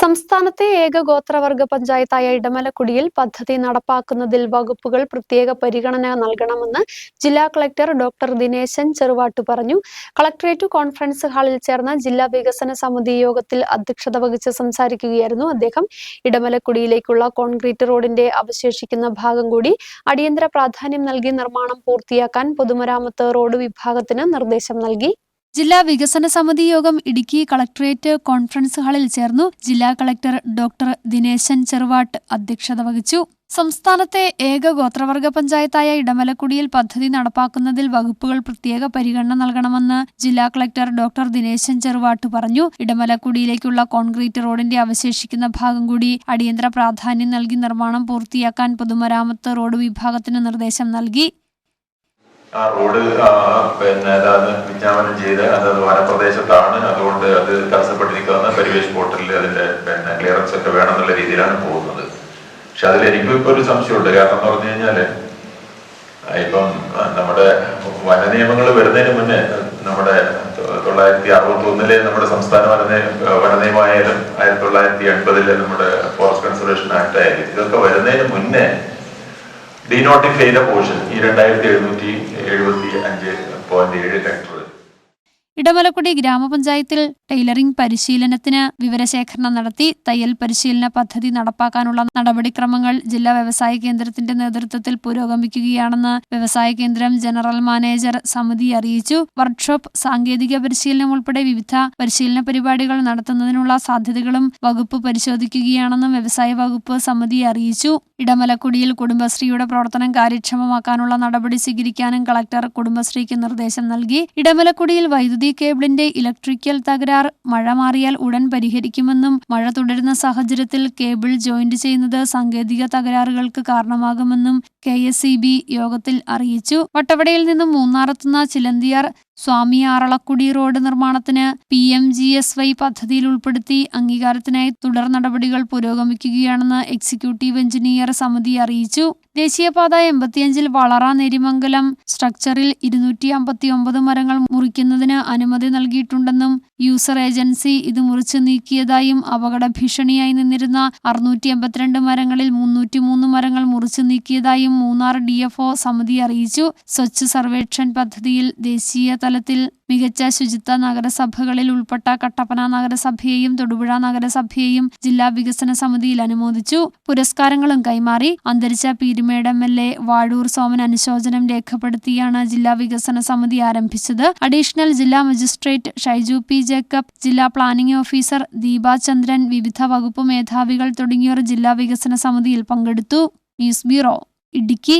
സംസ്ഥാനത്തെ ഏക ഗോത്രവർഗ പഞ്ചായത്തായ ഇടമലക്കുടിയിൽ പദ്ധതി നടപ്പാക്കുന്നതിൽ വകുപ്പുകൾ പ്രത്യേക പരിഗണന നൽകണമെന്ന് ജില്ലാ കളക്ടർ ഡോക്ടർ ദിനേശൻ ചെറുവാട്ട് പറഞ്ഞു. കളക്ടറേറ്റ് കോൺഫറൻസ് ഹാളിൽ ചേർന്ന ജില്ലാ വികസന സമിതി യോഗത്തിൽ അധ്യക്ഷത വഹിച്ച് സംസാരിക്കുകയായിരുന്നു അദ്ദേഹം. ഇടമലക്കുടിയിലേക്കുള്ള കോൺക്രീറ്റ് റോഡിന്റെ അവശേഷിക്കുന്ന ഭാഗം കൂടി അടിയന്തര പ്രാധാന്യം നൽകി നിർമ്മാണം പൂർത്തിയാക്കാൻ പൊതുമരാമത്ത് റോഡ് വിഭാഗത്തിന് നിർദ്ദേശം നൽകി. ജില്ലാ വികസന സമിതി യോഗം ഇടുക്കി കളക്ടറേറ്റ് കോൺഫറൻസ് ഹാളിൽ ചേർന്നു. ജില്ലാ കളക്ടർ ഡോക്ടർ ദിനേശൻ ചെറുവാട്ട് അധ്യക്ഷത വഹിച്ചു. സംസ്ഥാനത്തെ ഏക ഗോത്രവർഗ പഞ്ചായത്തായ ഇടമലക്കുടിയിൽ പദ്ധതി നടപ്പാക്കുന്നതിൽ വകുപ്പുകൾ പ്രത്യേക പരിഗണന നൽകണമെന്ന് ജില്ലാ കളക്ടർ ഡോക്ടർ ദിനേശൻ ചെറുവാട്ട് പറഞ്ഞു. ഇടമലക്കുടിയിലേക്കുള്ള കോൺക്രീറ്റ് റോഡിന്റെ അവശേഷിക്കുന്ന ഭാഗം കൂടി അടിയന്തര പ്രാധാന്യം നൽകി നിർമ്മാണം പൂർത്തിയാക്കാൻ പൊതുമരാമത്ത് റോഡ് വിഭാഗത്തിന് നിർദ്ദേശം നൽകി. ആ റോഡ് പിന്നെ അതാണ് വിജ്ഞാപനം ചെയ്ത് അത് വനപ്രദേശത്താണ്. അതുകൊണ്ട് അത് തടസ്സപ്പെട്ടിരിക്കുന്ന പരിവേഷ് പോർട്ടലിൽ അതിന്റെ പിന്നെ ക്ലിയറൻസ് ഒക്കെ വേണമെന്നുള്ള രീതിയിലാണ് പോകുന്നത്. പക്ഷെ അതിൽ എനിക്കും ഇപ്പൊ ഒരു സംശയമുണ്ട്. കാരണം എന്ന് പറഞ്ഞു കഴിഞ്ഞാൽ ഇപ്പം നമ്മുടെ വന നിയമങ്ങൾ വരുന്നതിന് മുന്നേ നമ്മുടെ തൊള്ളായിരത്തി അറുപത്തി ഒന്നിലെ നമ്മുടെ സംസ്ഥാന വന വന നിയമമായാലും ആയിരത്തി തൊള്ളായിരത്തി എൺപതിലെ നമ്മുടെ ഫോറസ്റ്റ് കൺസർവേഷൻ ആക്ട് ആയാലും ഇതൊക്കെ വരുന്നതിന് മുന്നേ ഡീനോട്ടിഫൈ ചെയ്ത പോർഷൻ ഈ രണ്ടായിരത്തി എഴുന്നൂറ്റി എഴുപത്തി അഞ്ച് പോയിന്റ് ഏഴ് ഹെക്ടർ ഇടമലക്കുടി ഗ്രാമപഞ്ചായത്തിൽ ടൈലറിംഗ് പരിശീലനത്തിന് വിവരശേഖരണം നടത്തി തയ്യൽ പരിശീലന പദ്ധതി നടപ്പാക്കാനുള്ള നടപടിക്രമങ്ങൾ ജില്ലാ വ്യവസായ കേന്ദ്രത്തിന്റെ നേതൃത്വത്തിൽ പുരോഗമിക്കുകയാണെന്ന് വ്യവസായ കേന്ദ്രം ജനറൽ മാനേജർ സമിതി അറിയിച്ചു. വർക്ക്ഷോപ്പ് സാങ്കേതിക പരിശീലനം ഉൾപ്പെടെ വിവിധ പരിശീലന പരിപാടികൾ നടത്തുന്നതിനുള്ള സാധ്യതകളും വകുപ്പ് പരിശോധിക്കുകയാണെന്നും വ്യവസായ വകുപ്പ് സമിതി അറിയിച്ചു. ഇടമലക്കുടിയിൽ കുടുംബശ്രീയുടെ പ്രവർത്തനം കാര്യക്ഷമമാക്കാനുള്ള നടപടി സ്വീകരിക്കാനും കളക്ടർ കുടുംബശ്രീക്ക് നിർദ്ദേശം നൽകി. ഇടമലക്കുടിയിൽ വൈദ്യുതി കേബിളിന്റെ ഇലക്ട്രിക്കൽ തകരാർ മഴ മാറിയാൽ ഉടൻ പരിഹരിക്കുമെന്നും മഴ തുടരുന്ന സാഹചര്യത്തിൽ കേബിൾ ജോയിന്റ് ചെയ്യുന്നത് സാങ്കേതിക തകരാറുകൾക്ക് കാരണമാകുമെന്നും കെ യോഗത്തിൽ അറിയിച്ചു. വട്ടവടയിൽ നിന്നും മൂന്നാറെത്തുന്ന ചിലന്തിയാർ സ്വാമി ആറളക്കുടി റോഡ് നിർമ്മാണത്തിന് P M G S Y പദ്ധതിയിൽ ഉൾപ്പെടുത്തി അംഗീകാരത്തിനായി തുടർ നടപടികൾ പുരോഗമിക്കുകയാണെന്ന് എക്സിക്യൂട്ടീവ് എഞ്ചിനീയർ സമിതി അറിയിച്ചു. ദേശീയപാത എൺപത്തിയഞ്ചിൽ വളറ നെരിമംഗലം സ്ട്രക്ചറിൽ ഇരുന്നൂറ്റി അമ്പത്തി ഒമ്പത് മരങ്ങൾ മുറിക്കുന്നതിന് അനുമതി നൽകിയിട്ടുണ്ടെന്നും യൂസർ ഏജൻസി ഇത് മുറിച്ചു നീക്കിയതായും അപകട ഭീഷണിയായി നിന്നിരുന്ന അറുന്നൂറ്റി എൺപത്തിരണ്ട് മരങ്ങളിൽ മുന്നൂറ്റിമൂന്ന് മരങ്ങൾ മുറിച്ചു നീക്കിയതായും മൂന്നാർ ഡി സമിതി അറിയിച്ചു. സ്വച്ഛ് സർവേക്ഷൻ പദ്ധതിയിൽ ദേശീയ തലത്തിൽ മികച്ച ശുചിത്വ നഗരസഭകളിൽ ഉൾപ്പെട്ട കട്ടപ്പന നഗരസഭയെയും തൊടുപുഴ നഗരസഭയെയും ജില്ലാ വികസന സമിതിയിൽ അനുമോദിച്ചു. പുരസ്കാരങ്ങളും കൈമാറി. അന്തരിച്ച Peerumedu M L A Vazhoor Soman അനുശോചനം രേഖപ്പെടുത്തിയാണ് ജില്ലാ വികസന സമിതി ആരംഭിച്ചത്. അഡീഷണൽ ജില്ലാ മജിസ്ട്രേറ്റ് ഷൈജു പി ജേക്കബ് ജില്ലാ പ്ലാനിംഗ് ഓഫീസർ ദീപാ ചന്ദ്രൻ വിവിധ വകുപ്പ് മേധാവികൾ തുടങ്ങിയവർ ജില്ലാ വികസന സമിതിയിൽ പങ്കെടുത്തു. News bureau Idukki.